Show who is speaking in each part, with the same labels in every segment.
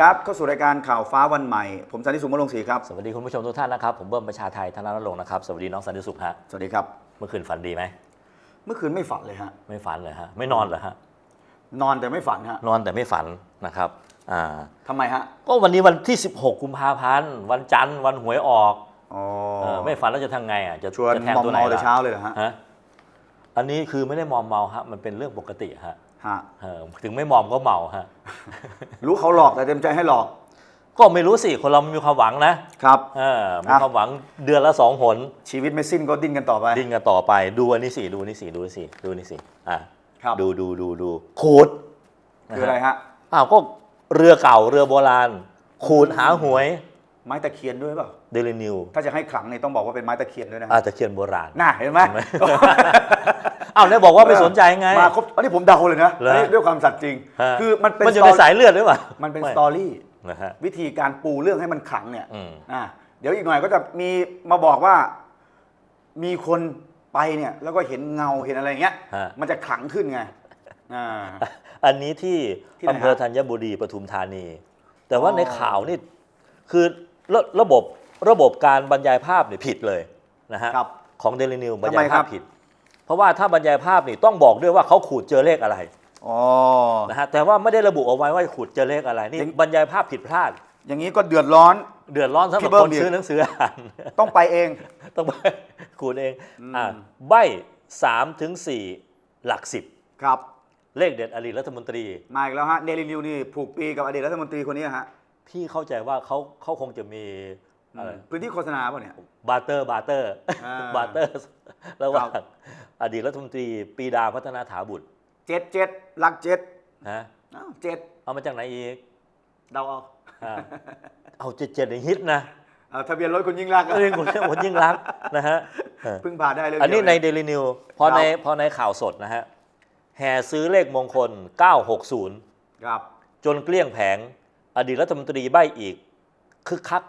Speaker 1: ครับเข้าสู่รายการข่าวฟ้าวันใหม่ ผมสันติสุขมะลงศรีครับ
Speaker 2: สวัสดีคุณผู้ชมทุกท่านนะครับ ผมเบิ้มประชาไทยธนรัตน์ลงค์นะครับ สวัสดีน้องสันติสุขฮะ
Speaker 1: สวัสดีครับ
Speaker 2: เมื่อคืนฝันดีไหม
Speaker 1: เมื่อคืนไม่ฝันเลยฮะ
Speaker 2: ไม่ฝันเลยฮะ ไม่นอนเหรอฮะ
Speaker 1: นอนแต่ไม่ฝันฮะ
Speaker 2: นอนแต่ไม่ฝันนะครับ อ่า
Speaker 1: ทำไมฮะ
Speaker 2: ก็วันนี้วันที่ 16 กุมภาพันธ์ วันจันทร์ วันหวยออก
Speaker 1: อ๋อ
Speaker 2: เออไม่ฝันแล้วจะทำไงอะ จะ
Speaker 1: ชวน
Speaker 2: จะแทง
Speaker 1: มอม
Speaker 2: ตัวไหน
Speaker 1: เมาแต่
Speaker 2: ล่ะ
Speaker 1: เช้าเลยเหรอฮะ
Speaker 2: ฮะ อันนี้คือไม่ได้มอมเมาฮะ มันเป็นเรื่องปกติฮะ
Speaker 1: ฮะ
Speaker 2: เออถึงไม่มอมก็เมาฮะ
Speaker 1: รู้เขาหลอกแต่เต็มใจให้หลอก
Speaker 2: ก็ไม่รู้สิ คนเรามีความหวังนะครับ เออมี
Speaker 1: อะ
Speaker 2: ความหวังเดือนละสองหน
Speaker 1: ชีวิตไม่สิ้นก็ดิ้นกันต่อไป
Speaker 2: ดิ้นกันต่อไป ดูอันนี้สิ ดูนี่สิ ดูนี่สิ ดูนี่สิ อะ
Speaker 1: ครับ
Speaker 2: ดูดูดูดูขูด
Speaker 1: คืออะไรฮะ
Speaker 2: อ้าวก็เรือเก่าเรือโบราณ ขูดหาหวย
Speaker 1: ไม้ตะเคียนด้วยเปล่า
Speaker 2: เดลินิว
Speaker 1: ถ้าจะให้ขลังเนี่ยต้องบอกว่าเป็นไม้ตะเคียนด้วยนะ
Speaker 2: อาจจะเขียนโบราณ
Speaker 1: น่าเห็นไหม
Speaker 2: เห็นไหมอ้าวแล้วบอกว่าไม่สนใจไง
Speaker 1: มาครบอันนี้ผมเดาเลยนะ
Speaker 2: เหรอ
Speaker 1: อันนี้ด้วยความสัตย์จริง
Speaker 2: ฮะ
Speaker 1: คือมันเป็น
Speaker 2: มันอยู่ใน
Speaker 1: สตอ
Speaker 2: สายเลือดหรือเปล่า
Speaker 1: มันเป็น
Speaker 2: ไส
Speaker 1: ตอรี่
Speaker 2: นะฮะ
Speaker 1: วิธีการปูเรื่องให้มันขลังเนี่ย
Speaker 2: อืม
Speaker 1: อ่าเดี๋ยวอีกหน่อยก็จะมีมาบอกว่า มีคนไปเนี่ยแล้วก็เห็นเงาเห็นอะไรอย่างเงี้ย
Speaker 2: ฮะ
Speaker 1: มันจะขลังขึ้นไงอ่า
Speaker 2: อันนี้ที่
Speaker 1: ที่ไหน
Speaker 2: อำเภอ
Speaker 1: ฮะ
Speaker 2: ธัญบุรีปทุมธานี แต่ว่า
Speaker 1: อ๋อ
Speaker 2: ในข่าวนี่คือ ระระบบระบบการบรรยายภาพเนี่ยผิดเลยนะฮะ
Speaker 1: ครับ
Speaker 2: ของเดลินิวบรร
Speaker 1: ทำไม
Speaker 2: ยาย
Speaker 1: ครั
Speaker 2: ภา
Speaker 1: บ
Speaker 2: พผิด เพราะว่าถ้าบรรยายภาพนี่ต้องบอกด้วยว่าเขาขูดเจอเลขอะไร
Speaker 1: อ๋อ
Speaker 2: นะฮะแต่ว่าไม่ได้ระบุเอาไว้ว่าขูดเจอเลขอะไรนี่
Speaker 1: อย่าง
Speaker 2: บรรยายภาพผิดพลาด
Speaker 1: อย่างนี้ก็เดือดร้อน
Speaker 2: เดือดร้อนสำหรับ
Speaker 1: พี่เบิ้ม
Speaker 2: คน
Speaker 1: ดิ
Speaker 2: ซื้อหนังสืออ่าน
Speaker 1: ต้องไปเอง
Speaker 2: ต้องไปขูดเอง
Speaker 1: อืม
Speaker 2: อ่าใบสามถึงสี่หลักสิบ
Speaker 1: ครับ
Speaker 2: เลขเด็ดอดีตรัฐมนตรี
Speaker 1: มาอีกแล้วฮะเดลินิวนี่ผูกปีกับอดีตรัฐมนตรีคนนี้ฮะ
Speaker 2: พี่เข้าใจว่าเขาเขาคงจะมีอะไร
Speaker 1: พื้นที่โฆษณาป่ะเนี่ย
Speaker 2: บาร์เตอร์บาร์เตอร์
Speaker 1: อ่า
Speaker 2: บาร์เตอร์ระหว่าง
Speaker 1: ครับ
Speaker 2: อดีตรัฐมนตรีปรีดาพัฒนาถาบุตร
Speaker 1: เจ็ดเจ็ดหลักเจ็ด
Speaker 2: นะ
Speaker 1: อ้าวเจ็ด
Speaker 2: เอามาจากไหนอีก
Speaker 1: เดาเอา
Speaker 2: อ่าเอาเจ็ดเจ็ดในฮิตนะ
Speaker 1: เอาทะเบียนรถคุณยิ่งรักษณ์อะ
Speaker 2: เรื่องคนคนยิ่งรักษณ์นะฮะเออ
Speaker 1: เพิ่งพาได้เลย
Speaker 2: อันนี้ใน
Speaker 1: เดียว
Speaker 2: เดลินิวพอ
Speaker 1: ครับ
Speaker 2: ในพอในข่าวสดนะฮะแห่ซื้อเลขมงคล 960
Speaker 1: ครับ
Speaker 2: จนเกลี้ยงแผง อดีตรัฐมนตรีใบอีกคึกคัก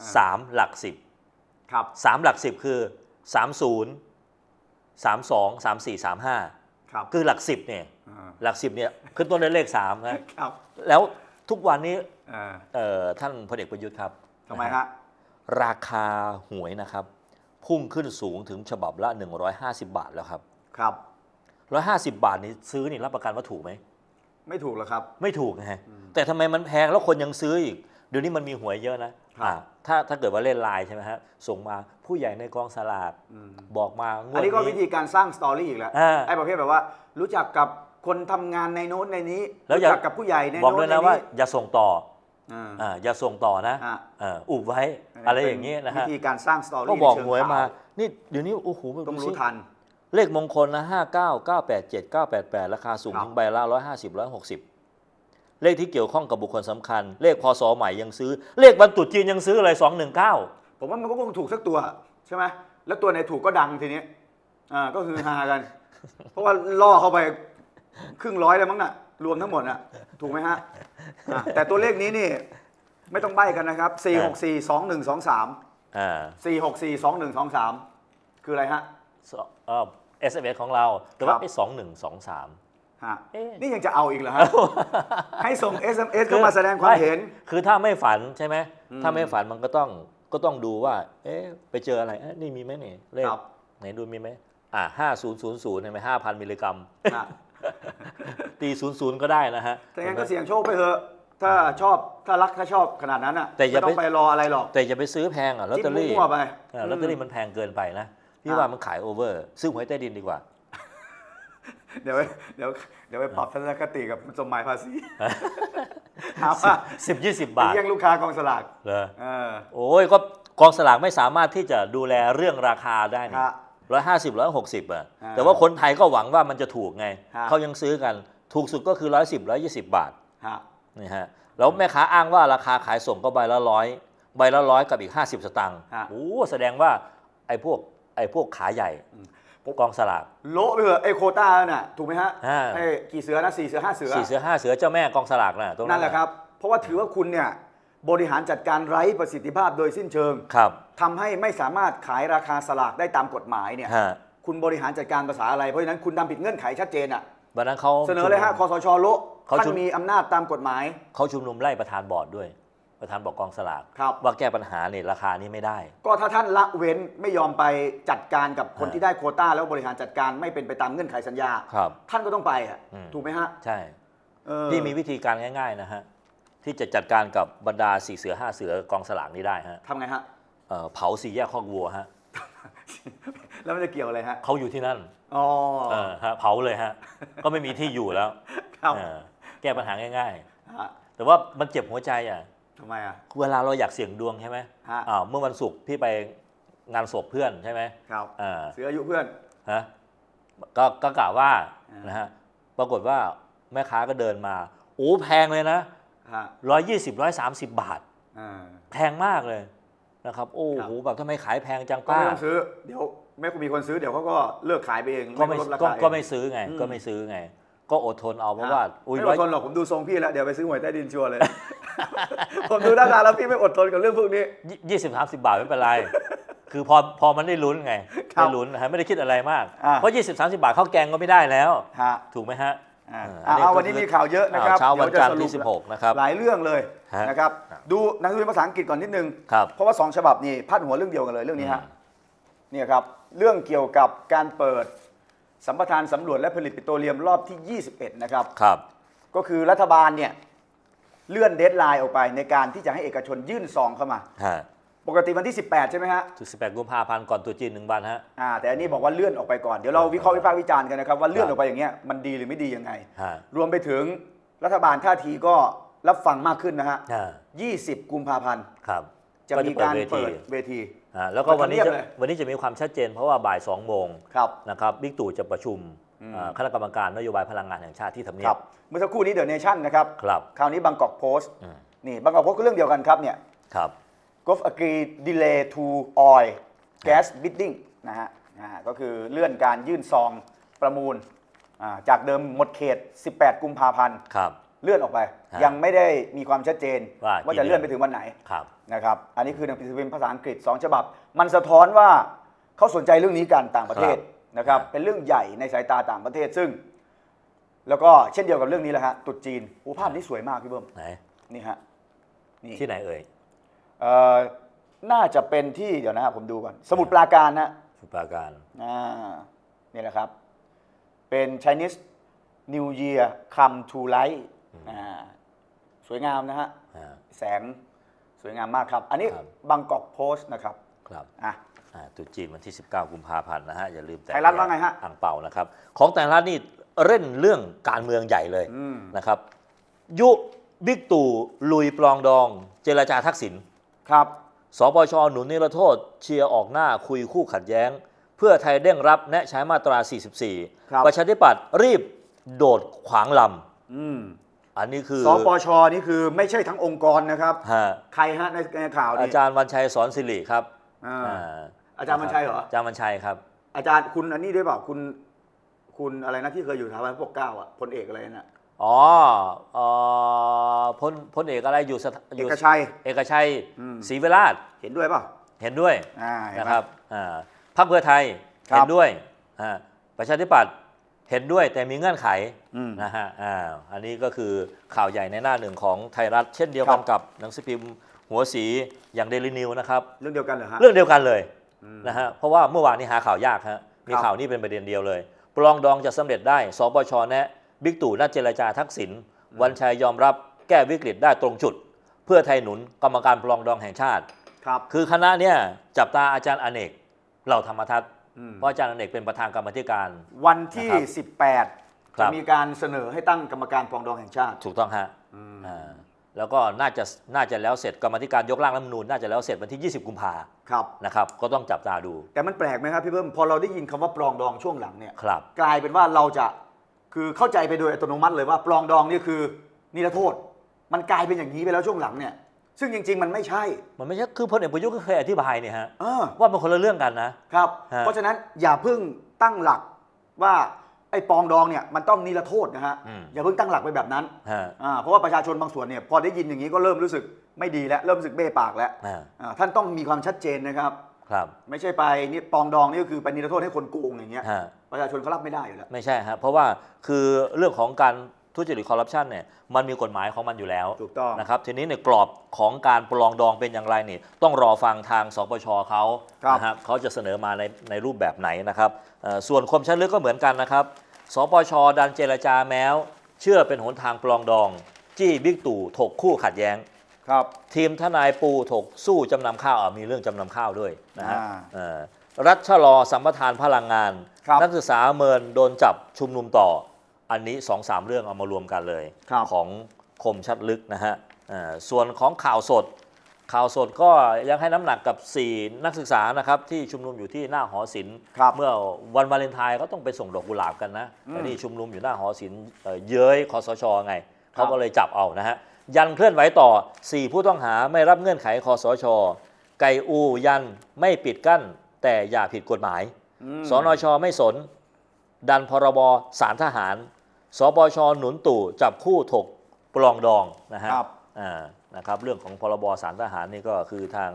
Speaker 1: อ่า
Speaker 2: สามหลักสิบ
Speaker 1: ครับ
Speaker 2: สามหลักสิบคือสามศูนย์สามสองสามสี่สามห้า
Speaker 1: ครับ
Speaker 2: คือหลักสิบเนี่ย
Speaker 1: อ่า
Speaker 2: หลักสิบเนี่ยขึ้นต้นด้วยเลขสามนะครับ แล้วทุกวันนี้
Speaker 1: อ่า
Speaker 2: เอ่อท่านพลเอกประยุทธ์ครับ
Speaker 1: ทำไม
Speaker 2: นะ
Speaker 1: ฮะ
Speaker 2: ราคาหวยนะครับ พุ่งขึ้นสูงถึงฉบับละ 150 บาทแล้วครับ
Speaker 1: ครับ
Speaker 2: 150 บาทนี้ซื้อนี่รับประกันว่าถูกไหม
Speaker 1: ไม่ถูกหรอกครับ
Speaker 2: ไม่ถูกนะฮะแต่ทำไมมันแพงแล้วคนยังซื้ออีก เดี๋ยวนี้มันมีหวยเยอะนะครับอ่าถ้าถ้าเกิดว่าเล่นไลน์ใช่ไหมฮะส่งมาผู้ใหญ่ในกองสลาก
Speaker 1: อืม
Speaker 2: บอกมางว
Speaker 1: อัน
Speaker 2: ด
Speaker 1: นี้ก็วิ
Speaker 2: นี้
Speaker 1: ธีการสร้างสตอรี่อีกแล้ว
Speaker 2: อ่า
Speaker 1: ไอ้ประเภทแบบว่า รู้จักกับคนทำงานในโน้นในนี้
Speaker 2: แล้ว
Speaker 1: รู้
Speaker 2: อย่า
Speaker 1: จักกับผู้ใหญ่ใน
Speaker 2: บอก
Speaker 1: โน้
Speaker 2: ด้วนย
Speaker 1: ใน
Speaker 2: นะว่า
Speaker 1: นี้
Speaker 2: อย่าส่งต่อ
Speaker 1: อ่า
Speaker 2: อ่าอย่าส่งต่อนะ
Speaker 1: อะ
Speaker 2: เอ่ออุบไว้อะไรอย่างนี้นะ
Speaker 1: เป็
Speaker 2: ฮะ
Speaker 1: วิธีการสร้างสตอรี่
Speaker 2: ก็บอก
Speaker 1: ในเชิง
Speaker 2: หวยมา
Speaker 1: ข่
Speaker 2: นี่เดี๋ยวนี้โอ้โห
Speaker 1: ต้อง
Speaker 2: ดู
Speaker 1: รู้
Speaker 2: สิ
Speaker 1: ทัน
Speaker 2: เลขมงคลนะห้าเก้าเก้าแปดเจ็ดเก้าแปดแปดราคาสูง
Speaker 1: ครับ
Speaker 2: ถึงใบละร้อยห้าสิบร้อยหกสิบเลขที่เกี่ยวข้องกับบุคคลสำคัญ เลขพศใหม่ยังซื้อ เลขบรรตุจีนยังซื้อเลยสองหนึ่งเก้า
Speaker 1: ผมว่ามันก็คงถูกสักตัวใช่ไหมแล้วตัวไหนถูกก็ดังทีนี้อ่าก็คือฮากัน เพราะว่าล่อเข้าไปครึ่งร้อยแล้วมั้งน่ะ รวมทั้งหมดน่ะ ถูกไหมฮะอะแต่ตัวเลขนี้นี่ไม่ต้องใบ้กันนะครับ 4 6 4 2 1 2 3
Speaker 2: อ่า
Speaker 1: 4 6 4 2 1 2 3 คืออะไรฮะ
Speaker 2: เอ่อ SMS ของเรา แต่ว่า
Speaker 1: ครับ
Speaker 2: ไอ้สองหนึ่งสองสาม
Speaker 1: ฮะ
Speaker 2: เอ๊ะ
Speaker 1: นี่ยังจะเอาอีกเหรอฮะ ให้ส่ง SMS เข้ามาแสดงความเห็น
Speaker 2: คือถ้าไม่ฝันใช่ไหม
Speaker 1: อืม
Speaker 2: ถ้าไม่ฝันมันก็ต้องก็ต้องดูว่า เอ๊ะ ไปเจออะไรเอ๊ะนี่มีไหมเนี่ยเลข
Speaker 1: ครับ
Speaker 2: ไหนดูมีไหมอ่าห้าศูนย์ศูนย์ศูนย์เห็นไหมห้าพันมิลลิกรัม
Speaker 1: นะ
Speaker 2: ตีศูนย์ศูนย์ก็ได้นะฮะ
Speaker 1: ถ้างั้นก็เสี่ยงโชคไปเถอะ ถ้าชอบ ถ้ารักถ้าชอบขนาดนั้นอะ
Speaker 2: แต่อย่า
Speaker 1: ไม่ต้อง
Speaker 2: ไป
Speaker 1: ไปรออะไรหรอก
Speaker 2: แต่อย่าไปซื้อแพงอะลอตเตอรี่
Speaker 1: จิ้มมั่วๆไป
Speaker 2: อ่าลอตเตอรี่มันแพงเกินไปนะ พี่
Speaker 1: อ่า
Speaker 2: ว่ามันขายโอเวอร์ซื้อหวยใต้ดินดีกว่า
Speaker 1: เดี๋ยวไปเดี๋ยวเดี๋ยวไปปรับทัศนคติกับสมหมายภาษีถามว่า
Speaker 2: สิบยี่สิบ
Speaker 1: ไป
Speaker 2: บาท
Speaker 1: แย่งลูกค้ากองสลาก
Speaker 2: เหรอ
Speaker 1: เออ
Speaker 2: โอ้ยก็กองสลากไม่สามารถที่จะดูแลเรื่องราคาได้
Speaker 1: ครั
Speaker 2: นี่
Speaker 1: บ
Speaker 2: ร้อยห้าสิบร้อยหกสิบอะ
Speaker 1: อ่า
Speaker 2: แต่ว่าคนไทยก็หวังว่ามันจะถูกไง
Speaker 1: ครับ
Speaker 2: เขายังซื้อกัน ถูกสุดก็คือร้อยสิบร้อยยี่สิบบาท
Speaker 1: ฮะ
Speaker 2: นี่ฮะแล้วแม่ค้าอ้างว่าราคาขายส่งก็ใบละร้อยใบละร้อยกับอีก50สตางค์
Speaker 1: ฮะ
Speaker 2: โอ้แสดงว่าไอ้พวก ไอ้พวกขาใหญ่พวกกองสลาก
Speaker 1: โละไปเถอะไอ้โควต้าน่ะถูกไหมฮะ
Speaker 2: อ่า
Speaker 1: ไอ้กี่เสือนะสี่เสือห้าเสือ
Speaker 2: สี่เสือห้าเสือเจ้าแม่กองสลากน่ะตรง
Speaker 1: นั่นแหละครับเพราะว่าถือว่าคุณเนี่ยบริหารจัดการไร้ประสิทธิภาพโดยสิ้นเชิง
Speaker 2: ครับ
Speaker 1: ทำให้ไม่สามารถขายราคาสลากได้ตามกฎหมายเนี่ย
Speaker 2: ฮะ
Speaker 1: คุณบริหารจัดการภาษาอะไร เพราะฉะนั้นคุณทำผิดเงื่อนไขชัดเจนอะ
Speaker 2: วันนั้นเขา
Speaker 1: เสนอเลยฮะคอสชโละ
Speaker 2: เขา
Speaker 1: ท่าน
Speaker 2: ชุม
Speaker 1: มีอำนาจตามกฎหมาย
Speaker 2: เขาชุมนุมไล่ประธานบอร์ดด้วย ประธานบอร์ดกองสลาก
Speaker 1: ครับ
Speaker 2: ว่าแก้ปัญหาเนี่ยราคานี้ไม่ได้
Speaker 1: ก็ถ้าท่านละเว้นไม่ยอมไปจัดการกับคน
Speaker 2: ฮะ
Speaker 1: ที่ได้โควต้า แล้วบริหารจัดการไม่เป็นไปตามเงื่อนไขสัญญา
Speaker 2: ครับ
Speaker 1: ท่านก็ต้องไปอะ
Speaker 2: อืม
Speaker 1: ถูกไหมฮะ
Speaker 2: ใช่
Speaker 1: เออ
Speaker 2: พี่มีวิธีการง่าย ๆ นะฮะ ที่จะจัดการกับบรรดาสี่เสือห้าเสือกองสลากนี้ได้ฮะ
Speaker 1: ทำไงฮะ
Speaker 2: เอ่อเผาสี่แยกคอกวัวฮะ
Speaker 1: แล้วมันจะเกี่ยวอะไรฮะ
Speaker 2: เขาอยู่ที่นั่น
Speaker 1: อ๋อ
Speaker 2: เออฮะเผาเลยฮะ ก็ไม่มีที่อยู่แล้ว
Speaker 1: ครับ
Speaker 2: เออแก้ปัญหาง่าย
Speaker 1: ฮะ
Speaker 2: ๆ แต่ว่ามันเจ็บหัวใจอะ
Speaker 1: ทำไมอะ
Speaker 2: เวลาเราอยากเสี่ยงดวงใช่ไหม
Speaker 1: ฮะ
Speaker 2: อ่าวเมื่อวันศุกร์พี่ไปงานศพเพื่อนใช่ไหม
Speaker 1: ครับ
Speaker 2: อ่า
Speaker 1: เสืออายุเพื่อน
Speaker 2: ฮะก็ก็กล่าวว่า
Speaker 1: อ่าน
Speaker 2: นะฮะปรากฏว่าแม่ค้าก็เดินมาโอ้แพงเลยนะ
Speaker 1: ฮะ
Speaker 2: ร้อยยี่สิบร้อยสามสิบบาท
Speaker 1: อ่า
Speaker 2: แพงมากเลยนะครับโอ้
Speaker 1: ครับ
Speaker 2: โหแบบทำไมขายแพงจัง
Speaker 1: ก็
Speaker 2: ป้า
Speaker 1: ไม่ต้องซื้อ เดี๋ยวไม่มีคนซื้อเดี๋ยวเขาก็เลิกขายไปเอง
Speaker 2: ก็ไม่
Speaker 1: ลดรา
Speaker 2: ก็
Speaker 1: คาเอง
Speaker 2: ก็ไม่ซื้อไง
Speaker 1: อืม
Speaker 2: ก็ไม่ซื้อไง ก็อดทนเอาเพราะว่า
Speaker 1: ฮะ
Speaker 2: อุ้ย
Speaker 1: ไม่
Speaker 2: ร้
Speaker 1: อ
Speaker 2: อย
Speaker 1: ดทนหรอกผมดูทรงพี่แล้ว เดี๋ยวไปซื้อหวยใต้ดินชัวร์เลย ผมดูหน้าตาแล้วพี่ไม่อดทนกับเรื่องพวกนี้
Speaker 2: ยี่สิบสามสิบบาทไม่เป็นไร คือพอพอมันได้ลุ้นไง
Speaker 1: ครับ
Speaker 2: ได้ลุ้นนะฮะไม่ได้คิดอะไรมาก
Speaker 1: อ่า
Speaker 2: เพราะยี่สิบสามสิบบาทข้าวแกงก็ไม่ได้แล้ว
Speaker 1: ฮะ
Speaker 2: ถูกไหมฮะ
Speaker 1: อ่า
Speaker 2: เออ
Speaker 1: เอาเอาวันนี้มีข่าวเยอะนะครับ
Speaker 2: เช้าวัน
Speaker 1: ดี๋ย
Speaker 2: จันทร์
Speaker 1: ส
Speaker 2: ที่
Speaker 1: ป
Speaker 2: สิบหกนะครับ
Speaker 1: หลายเรื่องเลย
Speaker 2: ฮะ
Speaker 1: นะครับ
Speaker 2: ครับ
Speaker 1: ดูหนังสือพิมพ์ภาษาอังกฤษก่อนนิดนึง
Speaker 2: ครับ
Speaker 1: เพราะว่าสองฉบับนี่พาดหัวเรื่องเดียวกันเลยเรื่องนี้ฮะเนี่ยครับ เรื่องเกี่ยวกับการเปิดสัมปทานสำรวจและผลิตปิโตรเลียมรอบที่ 21 นะครับ
Speaker 2: ครับ
Speaker 1: ก็คือรัฐบาลเนี่ย เลื่อนเดทไลน์ออกไปในการที่จะให้เอกชนยื่นซองเข้ามา
Speaker 2: ฮะ
Speaker 1: ปกติวันที่ 18 ใช่ไหมฮะ
Speaker 2: ถึงสิบแปดกุมภาพันธ์ก่อนตรุษจีนหนึ่งวันฮะ
Speaker 1: อ่าแต่อันนี้บอกว่าเลื่อนออกไปก่อน เดี๋ยวเราวิเคราะห์วิพากษ์วิจารณ์กันนะครับว่าเลื่อนออกไปอย่างเงี้ยมันดีหรือไม่ดียังไง
Speaker 2: ฮะ
Speaker 1: รวมไปถึงรัฐบาลท่าทีก็รับฟังมากขึ้นนะฮะ
Speaker 2: อ่า
Speaker 1: 20 กุมภาพันธ์
Speaker 2: ครับ
Speaker 1: จะมีการเปิด
Speaker 2: ที
Speaker 1: เวที
Speaker 2: อ่าแล้วก็
Speaker 1: เปิด
Speaker 2: วันนี้
Speaker 1: ทำเนียบ
Speaker 2: จะ
Speaker 1: เลย
Speaker 2: วันนี้จะมีความชัดเจนเพราะว่าบ่ายสองโมง
Speaker 1: ครับ
Speaker 2: นะครับบิ๊กตู่จะประชุม
Speaker 1: อืม
Speaker 2: อ่าคณะกรรมการนโยบายพลังงานแห่งชาติที่ทำเนี
Speaker 1: ค
Speaker 2: ย
Speaker 1: รับ บ เมื่อสักครู่นี้เดอะเนชั่นนะครับ
Speaker 2: ครับ
Speaker 1: คราวนี้บางกอกโพสต์
Speaker 2: อืม
Speaker 1: นี่บางกอกโพสต์ก็เรื่องเดียวกันครับเนี่ย
Speaker 2: ครับ
Speaker 1: ก f agree delay to oil gas bidding นะฮะอ่าก็คือเลื่อนการยื่นซองประมูลอ่าจากเดิมหมดเขต 18 กุมภาพันธ์
Speaker 2: ครับ
Speaker 1: เลื่อนออกไป
Speaker 2: ฮะ
Speaker 1: ยังไม่ได้มีความชัดเจน
Speaker 2: ว่า
Speaker 1: จะ
Speaker 2: กี่เดือน
Speaker 1: เลื่อน ไปถึงวันไหน
Speaker 2: ครับ
Speaker 1: นะครับ อันนี้คือหนังสือพิมพ์ภาษาอังกฤษ 2 ฉบับ มันสะท้อนว่าเขาสนใจเรื่องนี้กันต่างประเทศ นะครับเป็นเรื่องใหญ่ในสายตาต่างประเทศซึ่ง แล้วก็เช่นเดียวกับเรื่องนี้แหละฮะตรุษจีนโอ้ภาพนี้สวยมากพี่เบิ้ม
Speaker 2: ไหน
Speaker 1: นี่ฮะนี่
Speaker 2: ที่ไหนเอ่ย
Speaker 1: เอ่อน่าจะเป็นที่เดี๋ยวนะครับผมดูก่อนสมุทรปราการนะ
Speaker 2: สมุทรปราการ
Speaker 1: อ่านี่แหละครับ เป็น Chinese New Year come to light อ่าสวยงามนะฮะ
Speaker 2: อ่า
Speaker 1: แสงสวยงามมากครับ อันนี้
Speaker 2: ครับ
Speaker 1: บางกอกโพสต์นะครับ
Speaker 2: ครับ
Speaker 1: อะ
Speaker 2: อ่า ตรุษจีนวันที่ 19 กุมภาพันธ์นะฮะ อย่าลืมแต่
Speaker 1: ไทยรัฐว่าไงฮะ
Speaker 2: อ่างเป่านะครับ ของแต่ละรัฐนี่เล่นเรื่องการเมืองใหญ่เลย
Speaker 1: อืม
Speaker 2: นะครับ ยุบิ๊กตู่ลุยปลองดอง เจรจาทักษิณ
Speaker 1: ครับ
Speaker 2: สปชหนุนนิรโทษ เชียร์ออกหน้าคุยคู่ขัดแย้ง เพื่อไทยเด้งรับแนะใช้มาตรา
Speaker 1: ครับ
Speaker 2: 44 ประชาธิปัตย์รีบโดดขวางล
Speaker 1: อืมำ
Speaker 2: อันนี้คือ
Speaker 1: สปชนี่คือไม่ใช่ทั้งองค์กรนะครับ
Speaker 2: ฮะ
Speaker 1: ใครฮะในในข่าว
Speaker 2: อา
Speaker 1: นี่
Speaker 2: จารย์วันชัยสอนสิริครับ
Speaker 1: อ่า
Speaker 2: อ่า
Speaker 1: อาจารย์วันชัยเหรอ
Speaker 2: อาจารย์วันชัยครับ
Speaker 1: อาจารย์คุณอันนี้ด้วยเปล่าคุณ คุณอะไรนะที่เคยอยู่สถาบันพวกเก้าอะพลเอกอะไรน่ะ
Speaker 2: อ๋อเอ่อพลพลเอกอะไรอยู่สถ
Speaker 1: เอกชัย
Speaker 2: เอกชัย
Speaker 1: อืม
Speaker 2: ศรีเวราช
Speaker 1: เห็นด้วยเปล่า
Speaker 2: เห็นด้วย
Speaker 1: อ่าเห็น
Speaker 2: นะ
Speaker 1: ไหม
Speaker 2: ครับอ่าพรรคเพื่อไทย
Speaker 1: ครับ
Speaker 2: เห็นด้วยอ่าประชาธิปัตย์เห็นด้วยแต่มีเงื่อนไข
Speaker 1: อืม
Speaker 2: นะฮะอ่าอันนี้ก็คือข่าวใหญ่ในหน้าหนึ่งของไทยรัฐ เช่นเดียวกัน
Speaker 1: ครับ
Speaker 2: กับหนังสือพิมพ์หัวสีอย่างเดลินิวนะครับ
Speaker 1: เรื่องเดียวกันเหรอฮะ
Speaker 2: เรื่องเดียวกันเลย
Speaker 1: อืม
Speaker 2: นะฮะเพราะว่าเมื่อวานนี้หาข่าวยากฮะมี
Speaker 1: ครับ
Speaker 2: ข่าวนี้เป็นประเด็นเดียวเลย ปลองดองจะสำเร็จได้สปชแนะบิ๊กตู่นัดเจรจาทักษิณวันชัยยอมรับแก้วิกฤตได้ตรงจุด เพื่อไทยหนุนกรรมการปลองดองแห่งชาติ
Speaker 1: ครับ
Speaker 2: คือคณะเนี่ยจับตาอาจารย์อเนกเหล่าธรรมทัศน์
Speaker 1: อืม
Speaker 2: เพราะอาจารย์อเนกเป็นประธานกรรมาธิการ
Speaker 1: วันที่
Speaker 2: นะครับ
Speaker 1: 18
Speaker 2: ครั
Speaker 1: จะ
Speaker 2: บ
Speaker 1: มีการเสนอให้ตั้งกรรมการปรองดองแห่งชาติ
Speaker 2: ถูกต้องฮะ
Speaker 1: อืม
Speaker 2: อ่า แล้วก็น่าจะน่าจะแล้วเสร็จกรรมาธิการยกร่างรัฐธรรมนูญน่าจะแล้วเสร็จวันที่ 20 กุมภา
Speaker 1: ครับ
Speaker 2: นะครับก็ต้องจับตาดู
Speaker 1: แต่มันแปลกไหมครับพี่เพิ่มพอเราได้ยินคำว่าปรองดองช่วงหลังเนี่ย
Speaker 2: ครับ
Speaker 1: กลายเป็นว่าเราจะคือเข้าใจไปโดยอัตโนมัติเลยว่าปรองดองนี่คือนิรโทษ มันกลายเป็นอย่างนี้ไปแล้วช่วงหลังเนี่ย ซึ่งจริง ๆ มันไม่ใช่
Speaker 2: มันไม่ใช่คือพลเอกประยุทธ์ก็เคยอธิบายเนี่ยฮะ
Speaker 1: เออ
Speaker 2: ว่ามันคนละเรื่องกันนะ
Speaker 1: ครับ
Speaker 2: ฮะ
Speaker 1: เพราะฉะนั้นอย่าเพิ่งตั้งหลักว่าไอ้ปรองดองเนี่ยมันต้องนิรโทษนะฮะ
Speaker 2: อืม
Speaker 1: อย่าเพิ่งตั้งหลักไปแบบนั้น
Speaker 2: ฮะ
Speaker 1: อ่าเพราะว่าประชาชนบางส่วนเนี่ยพอได้ยินอย่างนี้ก็เริ่มรู้สึกไม่ดีแล้วเริ่มรู้สึกเบ้ปากแล้ว
Speaker 2: อ่า
Speaker 1: อ่าท่านต้องมีความชัดเจนนะครับ
Speaker 2: ครับ
Speaker 1: ไม่ใช่ไปนี่ปรองดองนี่ก็คือไปนิรโทษให้คนโกงอย่างเงี้ย
Speaker 2: ฮะ
Speaker 1: ประชาชนเขารับไม่ได้อยู่แล้ว
Speaker 2: ไม่ใช่ฮะเพราะว่าคือเรื่องของการทุจริตคอร์รัปชันเนี่ยมันมีกฎหมายของมันอยู่แล้ว
Speaker 1: ถูกต้อง
Speaker 2: นะครับทีนี้ในกรอบของการปรองดองเป็นอย่างไรนี่ต้องรอฟังทางสปชเขา
Speaker 1: ครับ
Speaker 2: นะครับเขาจะเสนอมาในในรูปแบบไหนนะครับเอ่อส่วนคมชันลึกก็เหมือนกันนะครับ สปชดันเจรจาแม้ว เชื่อเป็นหนทางปรองดอง จี้บิ๊กตู่ถกคู่ขัดแย้ง
Speaker 1: ครับ
Speaker 2: ทีมทนายปูถกสู้จำนำข้าวอะมีเรื่องจำนำข้าวด้วยนะฮะ
Speaker 1: อ่า
Speaker 2: เอ่อรัฐชะลอสัมปทานพลังงาน
Speaker 1: ครับ
Speaker 2: นักศึกษาเมินโดนจับชุมนุมต่อ อันนี้สองสามเรื่องเอามารวมกันเลย
Speaker 1: ครับ
Speaker 2: ของคมชัดลึกนะฮะเอ่อส่วนของข่าวสด ข่าวสดก็ยังให้น้ำหนักกับ 4 นักศึกษานะครับที่ชุมนุมอยู่ที่หน้าหอศิลป์
Speaker 1: ครับ
Speaker 2: เมื่อวันวาเลนไทน์ก็ต้องไปส่งดอกกุหลาบกันนะ
Speaker 1: อืม
Speaker 2: แต่นี่ชุมนุมอยู่หน้าหอศิลป์เอ่อเย้ยคอสชไง
Speaker 1: ครับ
Speaker 2: เขาก็เลยจับเอานะฮะยันเคลื่อนไหวต่อ 4 ผู้ต้องหาไม่รับเงื่อนไขคอสช ไก่อูยันไม่ปิดกั้น แต่อย่าผิดกฎหมาย
Speaker 1: อืม
Speaker 2: สนชไม่สน ดันพรบสารทหาร สปชหนุนตู่จับคู่ถกปลองดองนะฮะ
Speaker 1: ครับ
Speaker 2: อ่า นะครับเรื่องของพรบสารทหารนี่ก็คือทาง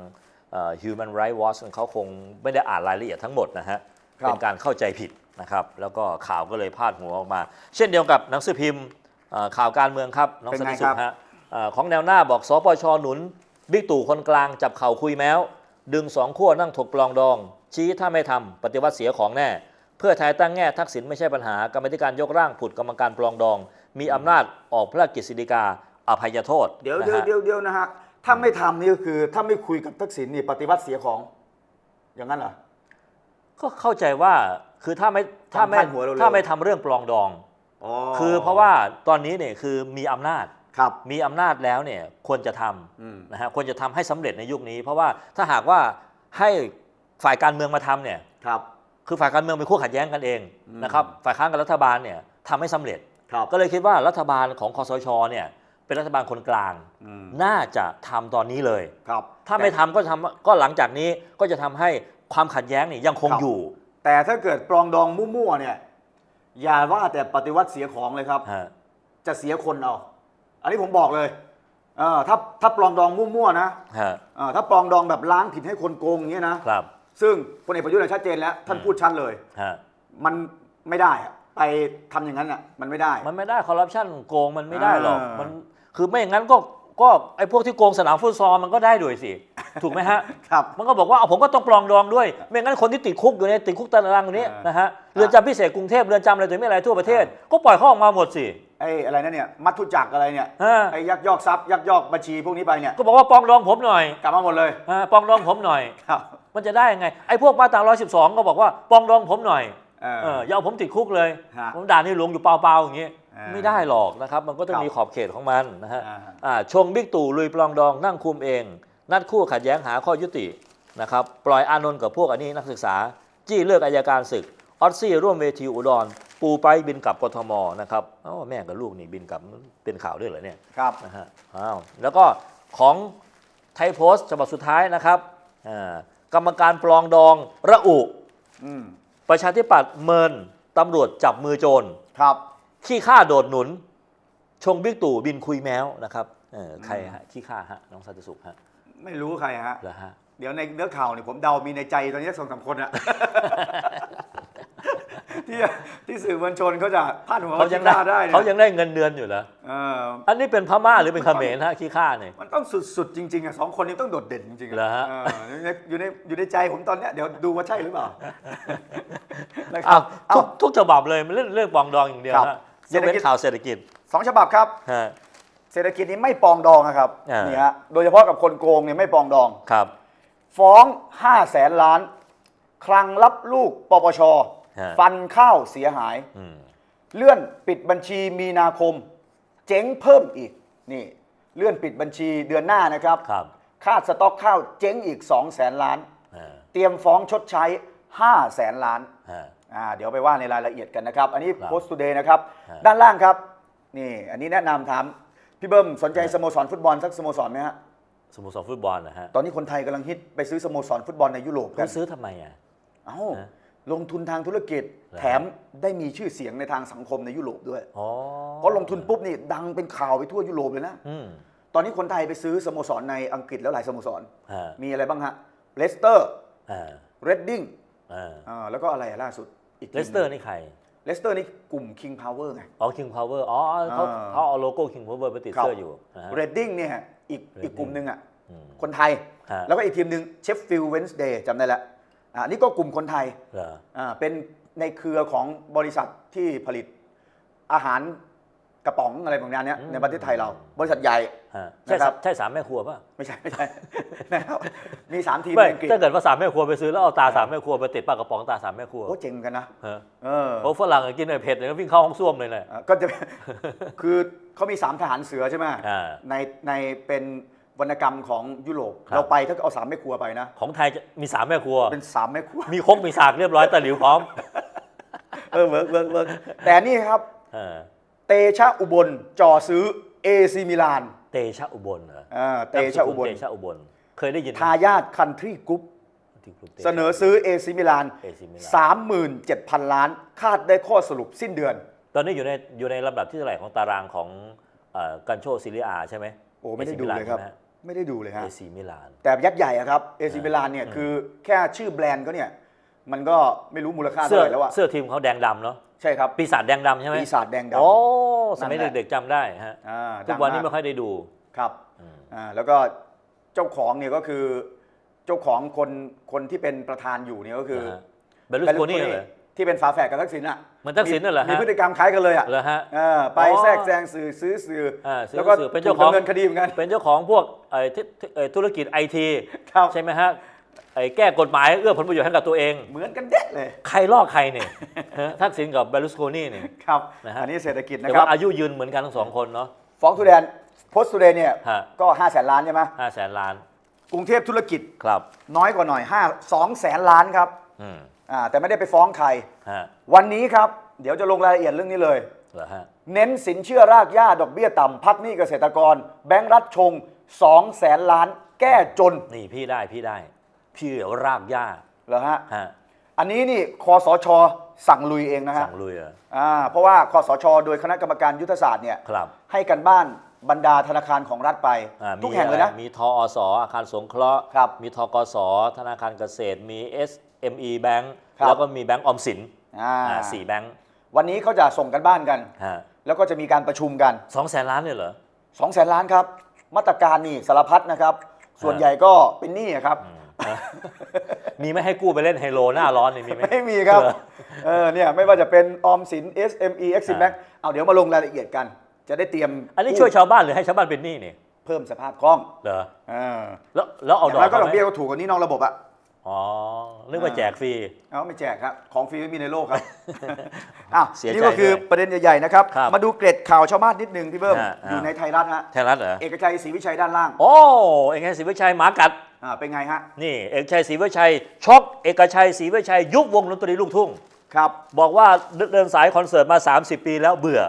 Speaker 2: เอ่อ Human Rights Watch เขาคงไม่ได้อ่านรายละเอียดทั้งหมดนะฮะ
Speaker 1: ครับ
Speaker 2: เป็นการเข้าใจผิดนะครับแล้วก็ข่าวก็เลยพาดหัวออกมา เช่นเดียวกับหนังสือพิมพ์เอ่อข่าวการเมืองครับน้อง
Speaker 1: เป็น
Speaker 2: สัน
Speaker 1: ไง
Speaker 2: ติสุ
Speaker 1: ครั
Speaker 2: ข
Speaker 1: บ
Speaker 2: ฮะเอ่อของแนวหน้าบอกสปชหนุนบิ๊กตู่คนกลางจับเข่าคุยแม้วดึงสองขั้วนั่งถกปลองดอง ชี้ถ้าไม่ทำปฏิวัติเสียของแน่ เพื่อไทยตั้งแง่ทักษิณไม่ใช่ปัญหากรรมาธิการยกร่างผุดกรรมการปลองดอง มีอำนาจออกพระราชกฤษฎีกา อภัยโทษ
Speaker 1: เดี๋ยว
Speaker 2: นะ
Speaker 1: เดี๋ยว
Speaker 2: ฮะ
Speaker 1: เดี๋ยวเดี๋ยวนะฮะ ถ้าไม่ทำนี่ก็คือ ถ้าไม่คุยกับทักษิณนี่ปฏิวัติเสียของ อย่างนั้นเหรอ
Speaker 2: ก็เข้าใจว่าคือถ้าไม่ถ้าไม่
Speaker 1: ทำพาดหัวเร็วๆ
Speaker 2: ถ้าไม่ทำเรื่องปลองดอง
Speaker 1: อ๋อ
Speaker 2: คือเพราะว่าตอนนี้เนี่ยคือมีอำนาจ
Speaker 1: ครับ
Speaker 2: มีอำนาจแล้วเนี่ยควรจะท
Speaker 1: อืมำ
Speaker 2: นะฮะควรจะทำให้สำเร็จในยุคนี้ เพราะว่าถ้าหากว่าให้ฝ่ายการเมืองมาทำเนี่ย
Speaker 1: ครับ
Speaker 2: คือฝ่ายการเมืองเป็นคู่ขัดแย้งกันเอง
Speaker 1: อืม
Speaker 2: นะครับฝ่ายค้านกับรัฐบาลเนี่ยทำให้สำเร็จ
Speaker 1: ครับ
Speaker 2: ก็เลยคิดว่ารัฐบาลของคอสชเนี่ย เป็นรัฐบาลคนกลาง
Speaker 1: อืม
Speaker 2: น่าจะทำตอนนี้เลย
Speaker 1: ครับ
Speaker 2: ถ้าไม่ทำก็ทำก็หลังจากนี้ก็จะทำให้ความขัดแย้งนี่ยังคง
Speaker 1: ครับ
Speaker 2: อยู่
Speaker 1: แต่ถ้าเกิดปลองดองมั่วๆเนี่ยอย่าว่าแต่ปฏิวัติเสียของเลยครับ
Speaker 2: ฮะ
Speaker 1: จะเสียคนเอา อันนี้ผมบอกเลยเออถ้าถ้าปลองดองมั่วๆนะ
Speaker 2: ฮะ
Speaker 1: เออถ้าปลองดองแบบล้างผิดให้คนโกงอย่างเงี้ยนะ
Speaker 2: ครับ
Speaker 1: ซึ่งพลเอกประยุทธ์เนี่ยชัดเจนแล้วท่าน
Speaker 2: อืม
Speaker 1: พูดชัดเลย
Speaker 2: ฮะ
Speaker 1: มันไม่ได้อะไปทำอย่างนั้นอะมันไม่ได้
Speaker 2: มันไม่ได้คอร์รัปชันโกงมันไม่ได้หรอก
Speaker 1: อ่ามั
Speaker 2: มัน คือไม่อย่างนั้นก็ก็ไอ้พวกที่โกงสนามฟุตซอลมันก็ได้ด้วยสิ ถูกไหมฮะ
Speaker 1: ครับ
Speaker 2: มันก็บอกว่าเอาผมก็ต้องปลองดองด้วย ไม่งั้นคนที่ติดคุกอยู่ในติดคุกตารางอยู่นี้
Speaker 1: อ่าน
Speaker 2: นะฮะเรือนจำพิเศษกรุงเทพเรือนจำอะไรตัวไม่อะไรทั่วประเทศ ก็ปล่อยเขาออกมาหมดสิ
Speaker 1: ไอ้อะไรนั่นเนี่ยมัดทุจักรอะไรเนี่ย
Speaker 2: ฮะ
Speaker 1: ไอ้ยักยอกทรัพย์ยักยอกบัญชีพวกนี้ไปเนี่ย
Speaker 2: ก็บอกว่าปลองดองผมหน่อย
Speaker 1: กลับมาหมดเลย
Speaker 2: ฮะปลองดองผมหน่อย
Speaker 1: ครับ
Speaker 2: มันจะได้ยังไงไอ้พวกมาตรา112 ก็บอกว่าปลองดองผมหน่อย
Speaker 1: เออ
Speaker 2: เอออย่าเอาผมติดคุกเลย
Speaker 1: ฮะ
Speaker 2: ผมด่านี่หลวงอยู่เปล่าๆอย่างงี้
Speaker 1: อ่า
Speaker 2: ไม่ได้หรอกนะครับ มันก็ต้อง
Speaker 1: ครับ
Speaker 2: มีขอบเขตของมันนะฮะ
Speaker 1: อ่า
Speaker 2: อ่าชงบิ๊กตู่ลุยปลองดองนั่งคุมเอง นัดคู่ขัดแย้งหาข้อยุตินะครับปล่อยอานนท์กับพวกอันนี้นักศึกษา จี้เลือกอายการศึกออสซี่ร่วมเวทีอุดร ปูไปบินกลับกทมนะครับเอ้าแม่กับลูกนี่บินกลับเป็นข่าวด้วยเหรอเนี่ย
Speaker 1: ครับ
Speaker 2: นะฮะอ้าวแล้วก็ของไทยโพสต์ฉบับสุดท้ายนะครับอ่ากรรมการปลองดองระอุ
Speaker 1: อืม
Speaker 2: ประชาธิปัตย์เมินตำรวจจับมือโจร
Speaker 1: ครับ
Speaker 2: ขี้ข้าโดดหนุน ชงบิ๊กตู่บินคุยแมวนะครับเออใครฮะขี้ข้าฮะน้องสันติสุขฮะ
Speaker 1: ไม่รู้ใครฮะ
Speaker 2: เหรอฮะ
Speaker 1: เดี๋ยวในเนื้อข่าวเนี่ยผมเดามีในใจตอนนี้สองสามคนอะที่ที่สื่อมวลชนเขาจะพาดหัว
Speaker 2: เขายังได้
Speaker 1: ได้เนี่ย
Speaker 2: เขายังได้เงินเดือนอยู่เหรอ
Speaker 1: เออ
Speaker 2: อันนี้เป็นพม่าหรือเป็นเขมรฮะขี้ข้าเนี่ย
Speaker 1: มันต้องสุดๆจริงๆอะสองคนนี้ต้องโดดเด่นจริงๆอะ
Speaker 2: เหรอฮะ
Speaker 1: เอออยู่ในอยู่ในอยู่ในใจผมตอนเนี้ยเดี๋ยวดูว่าใช่หรือเปล่านะค
Speaker 2: อ้า
Speaker 1: รั
Speaker 2: ว
Speaker 1: บเอา
Speaker 2: ทุกทุกฉบับเลยมันเรื่องเรื่องปองดองอย่างเดียว
Speaker 1: ค รับ
Speaker 2: ฮะยกเว้นข่าวเศรษฐกิจ
Speaker 1: สองฉบับครับ
Speaker 2: ฮะ
Speaker 1: เศรษฐกิจนี้ไม่ปองดองนะครับ
Speaker 2: อ่านี่
Speaker 1: นี่ฮะโดยเฉพาะกับคนโกงเนี่ยไม่ปองดอง
Speaker 2: ครับ
Speaker 1: ฟ้อง5แสนล้าน คลังรับลูกปปช
Speaker 2: ฮะ
Speaker 1: ฟันข้าวเสียหาย
Speaker 2: อืม
Speaker 1: เลื่อนปิดบัญชีมีนาคม เจ๊งเพิ่มอีกนี่ เลื่อนปิดบัญชีเดือนหน้านะครับ
Speaker 2: ครับ
Speaker 1: คาดสต็อกข้าวเจ๊งอีก2แสนล้าน
Speaker 2: ฮะ
Speaker 1: เตรียมฟ้องชดใช้5แสนล้าน
Speaker 2: ฮะ
Speaker 1: อ่าเดี๋ยวไปว่าในรายละเอียดกันนะครับ อันนี้
Speaker 2: ครับ
Speaker 1: โพสต์ t ูเดย์นะครับ
Speaker 2: ฮะ
Speaker 1: ด้านล่างครับ นี่ อันนี้แนะนำถาม พี่เบิ้มสนใจ
Speaker 2: ฮะ
Speaker 1: สโมสรฟุตบอลสักสโมสรไหมฮะ
Speaker 2: สโมสรฟุตบอลนะฮะ
Speaker 1: ตอนนี้คนไทยกำลังฮิตไปซื้อสโมสรฟุตบอลในยุโรปกั
Speaker 2: เขา
Speaker 1: น
Speaker 2: ซื้อทำไมอะ
Speaker 1: เอ้า
Speaker 2: ฮะ
Speaker 1: ลงทุนทางธุรกิจ
Speaker 2: เหรอ
Speaker 1: แถมได้มีชื่อเสียงในทางสังคมในยุโรปด้วย
Speaker 2: อ๋อ
Speaker 1: เพราะลงทุนปุ๊บนี่ดังเป็นข่าวไปทั่วยุโรปเลยนะ
Speaker 2: อืม
Speaker 1: ตอนนี้คนไทยไปซื้อสโมสรในอังกฤษแล้วหลายสโมสร
Speaker 2: ฮะ
Speaker 1: มีอะไรบ้างฮะ เลสเตอร์
Speaker 2: อ่า
Speaker 1: เรดดิ้ง
Speaker 2: อ่า
Speaker 1: แล้วก็อะไรอะล่าสุด อีกที
Speaker 2: เลสเตอร์นี่ใคร
Speaker 1: เลสเตอร์นี่กลุ่ม King Power ไง
Speaker 2: อ๋อ King Power อ๋อเขา
Speaker 1: อ่า
Speaker 2: เขาเอาโลโก้ King Power ไปติด
Speaker 1: ครับ
Speaker 2: เสื้ออยู่นะฮะ
Speaker 1: เรดดิ้งเนี่ยอีกอีก
Speaker 2: Reading
Speaker 1: กลุ่มหนึ่งอะ
Speaker 2: อืม
Speaker 1: คนไทย
Speaker 2: ฮะ
Speaker 1: แล้วก็อีกทีมหนึ่งเชฟฟิลด์เวนส์เดย์จำได้แล้วอ่านี่ก็กลุ่มคนไทย
Speaker 2: เหรอ
Speaker 1: อ่าเป็นในเครือของบริษัทที่ผลิตอาหาร กระป๋องอะไรบางอย่างเนี้ยในประเทศไทยเรา บริษัทใหญ่
Speaker 2: ฮะใช่
Speaker 1: นะครับ
Speaker 2: ใช่สามแม่ครัวป่ะ
Speaker 1: ไม่ใช่ไม่ใช่นะครับมีสามทีม
Speaker 2: ไม่
Speaker 1: ในอังกฤษ
Speaker 2: ถ้าเกิดว่าสามแม่ครัวไปซื้อแล้วเอาตาสามแม่ครัวไปติดปากกระป๋องตาสามแม่ครัว
Speaker 1: โอ้เจ๋งกันนะ
Speaker 2: ฮะ
Speaker 1: เออ
Speaker 2: เพราะฝรั่งกินไอ้เผ็ดเนี่ยวิ่งเข้าห้องส้วมเลยแหละ
Speaker 1: อ่าก็จะคือเขามีสามทหารเสือใช่ไหม
Speaker 2: อ่า
Speaker 1: ในในเป็นวรรณกรรมของยุโรป
Speaker 2: ครับ
Speaker 1: เราไปถ้าเอาสามแม่ครัวไปนะ
Speaker 2: ของไทยจะมีสามแม่ครัว
Speaker 1: เป็นสามแม่ครัว
Speaker 2: มีครกมีสากเรียบร้อยตะหลิวพร้อม
Speaker 1: เออเวิร์กเวิร์กเวิร์กแต่นี่ครับ
Speaker 2: เออ
Speaker 1: เตชะอุบลจ่อซื้อเอซีมิลาน
Speaker 2: เตชะอุบลเหรอ
Speaker 1: อ่าเตชะอุบล
Speaker 2: เตชะอุบล เคยได้ยินไหม
Speaker 1: ทายาทคันทรีกรุ๊ป
Speaker 2: ที่กรุงทพ
Speaker 1: เสนอซื้อเอซีมิลาน
Speaker 2: AC Milan
Speaker 1: 37,000ล้าน คาดได้ข้อสรุปสิ้นเดือน
Speaker 2: ตอนนี้อยู่ในอยู่ในลำดับที่เท่าไหร่ของตารางของเอ่อกันโชซิลิอาใช่ไหม
Speaker 1: โอ้ไม่ได้ดูเลยครับ ไม่ได้ดูเลยฮะ
Speaker 2: เอซีมิลาน
Speaker 1: แต่ยักษ์ใหญ่อะครับ เอซีมิลานเนี่ยคือแค่ชื่อแบรนด์เขาเนี่ย มันก็ไม่รู้มูลค่า
Speaker 2: เสื้
Speaker 1: เท่า
Speaker 2: อ
Speaker 1: ไหร่แล้วอะ
Speaker 2: เสื้อทีมเขาแดงดำเนาะ
Speaker 1: ใช่ครับ
Speaker 2: ปีศาจแดงดำใช่ไหม
Speaker 1: ปีศาจแดงดำ
Speaker 2: โอ้สมัย
Speaker 1: นั่นแหละ
Speaker 2: เด็กๆจำได้ฮะ
Speaker 1: อ่า
Speaker 2: ทุกวันนี้
Speaker 1: ดัง
Speaker 2: ไม่
Speaker 1: มาก
Speaker 2: ค่อยได้ดู
Speaker 1: ครับ
Speaker 2: อืม
Speaker 1: อ่าแล้วก็เจ้าของเนี่ยก็คือเจ้าของคนคนที่เป็นประธานอยู่เนี่ยก็คือ
Speaker 2: นะฮะเบลลุสโคนี่เหรอ
Speaker 1: ที่เป็นฝาแฝดกับทักษิณอะ
Speaker 2: เหมือนทักษิณน่ะเหรอฮะ
Speaker 1: มีพฤติกรรมคล้ายกันเลยอะ
Speaker 2: เหรอฮะ
Speaker 1: เออไป
Speaker 2: อ๋อ
Speaker 1: แทรกแซงสื่อซื้อสื่อ
Speaker 2: อ่าซื้อ
Speaker 1: แล้วก็
Speaker 2: สื่อเป็น
Speaker 1: ถู
Speaker 2: เจ้ากของ
Speaker 1: ดำเนินคดีเหมือนกัน
Speaker 2: เป็นเจ้าของพวกไอ้ที่ที่เอ่อธุรกิจไอที
Speaker 1: ครับ
Speaker 2: ใช่ไหมฮะ ไอ้แก้กฎหมายเอื้อผลประโยชน์ให้กับตัวเอง
Speaker 1: เหมือนกันเด็ดเลย
Speaker 2: ใครลอกใครเนี่ยฮะทักษิณกับเบลลุสโคนี่เนี่ย
Speaker 1: ครับ
Speaker 2: นะฮะ
Speaker 1: อันนี้เศรษฐกิจนะ
Speaker 2: แต่
Speaker 1: ครั
Speaker 2: ว่า
Speaker 1: บ
Speaker 2: อายุยืนเหมือนกันทั้งสองคนเนาะ
Speaker 1: ฟ้องทูแดนโพสต์ทูเดนเนี่ย
Speaker 2: ฮะ
Speaker 1: ก็5แสนล้านใช่ไหม
Speaker 2: ห้าแสนล้าน
Speaker 1: กรุงเทพธุรกิจ
Speaker 2: ครับ
Speaker 1: น้อยกว่าหน่อย5 2แสนล้านครับ
Speaker 2: อืม
Speaker 1: อ่าแต่ไม่ได้ไปฟ้องใคร
Speaker 2: ฮะ
Speaker 1: วันนี้ครับ เดี๋ยวจะลงรายละเอียดเรื่องนี้เลย
Speaker 2: เหรอฮะ
Speaker 1: เน้นสินเชื่อรากหญ้าดอกเบี้ยต่ำพักหนี้เกษตรกร แบงก์รัฐชง2แสนล้าน แก้จน
Speaker 2: นี่พี่ได้พี่ได้ พี่รากหญ้า
Speaker 1: เหรอฮะ
Speaker 2: ฮะ
Speaker 1: อันนี้นี่คอสชสั่งลุยเองนะฮะ
Speaker 2: สั่งลุยเหรอ
Speaker 1: อ่าเพราะว่าคอสช โดยคณะกรรมการยุทธศาสตร์เนี่ย
Speaker 2: ครับ
Speaker 1: ให้กันบ้านบรรดาธนาคารของรัฐไป
Speaker 2: อ่า
Speaker 1: ทุก
Speaker 2: มี
Speaker 1: แห่งเลยนะ
Speaker 2: อะไรมีทอสอาคารสงเคราะห์
Speaker 1: ครับ
Speaker 2: มีทกส ธนาคารเกษตร มี SME Bank
Speaker 1: ครับ
Speaker 2: แล้วก็มีแบงก์ออมสิน
Speaker 1: อ่า
Speaker 2: อ่าสี่แบงค์
Speaker 1: วันนี้เขาจะส่งกันบ้านกัน
Speaker 2: ฮะ
Speaker 1: แล้วก็จะมีการประชุมกัน
Speaker 2: สองแสนล้านเนี่ยเหรอ
Speaker 1: 2 0 0แสนล้านครับ มาตรการนี่สารพัดนะครับ ส่วนใหญ่ก็เป็นหนี้อะครับ
Speaker 2: มี ไม่ให้กู้ไปเล่นไฮโลหน้าร้อนนี่มีไหม
Speaker 1: ไม่มีครับ
Speaker 2: เหรอ
Speaker 1: เออเนี่ยไม่ว่าจะเป็นออมสิน SME Exim
Speaker 2: อ่า
Speaker 1: Bank เอาเดี๋ยวมาลงรายละเอียดกัน จะได้เตรียม
Speaker 2: อันนี้ช่วยชาวบ้านหรือให้ชาวบ้านเป็นหนี้นี่
Speaker 1: เพิ่มสภาพคล่อง
Speaker 2: เหรอ
Speaker 1: เออ
Speaker 2: แล้วแล้วเอา
Speaker 1: อย่าง
Speaker 2: ดอก
Speaker 1: น้อยก็ดอก
Speaker 2: ขาไหม
Speaker 1: เบี้ยก็ถูกกว่านี้นอกระบบอะ
Speaker 2: อ๋อนึกว่าแจกฟรี
Speaker 1: เอาไม่แจกครับ ของฟรีไม่มีในโลกครับอ้าว
Speaker 2: เสียใจ
Speaker 1: นี่ก็คือ
Speaker 2: ด้วย
Speaker 1: ประเด็นใหญ่ๆนะครับ
Speaker 2: ครับ
Speaker 1: มาดูเกร็ดข่าวชาวบ้านนิดนึงพี่เบิ้ม
Speaker 2: ฮะ
Speaker 1: อยู่
Speaker 2: ฮะ
Speaker 1: ในไทยรัฐฮะ
Speaker 2: ไทยรัฐเหรอ
Speaker 1: เอกชัยศรีวิชัยด้านล่าง
Speaker 2: โอ้เอกชัยศรีวิชัยหมากัด
Speaker 1: อ่าเป็นไงฮะ
Speaker 2: นี่เอกชัยศรีวิชัยช็อกเอกชัยศรีวิชัยยุบวงดนตรีลูกทุ่ง
Speaker 1: ครับ
Speaker 2: บอกว่าเดินสายคอนเสิร์ตมา 30 ปีแล้วเบื่อ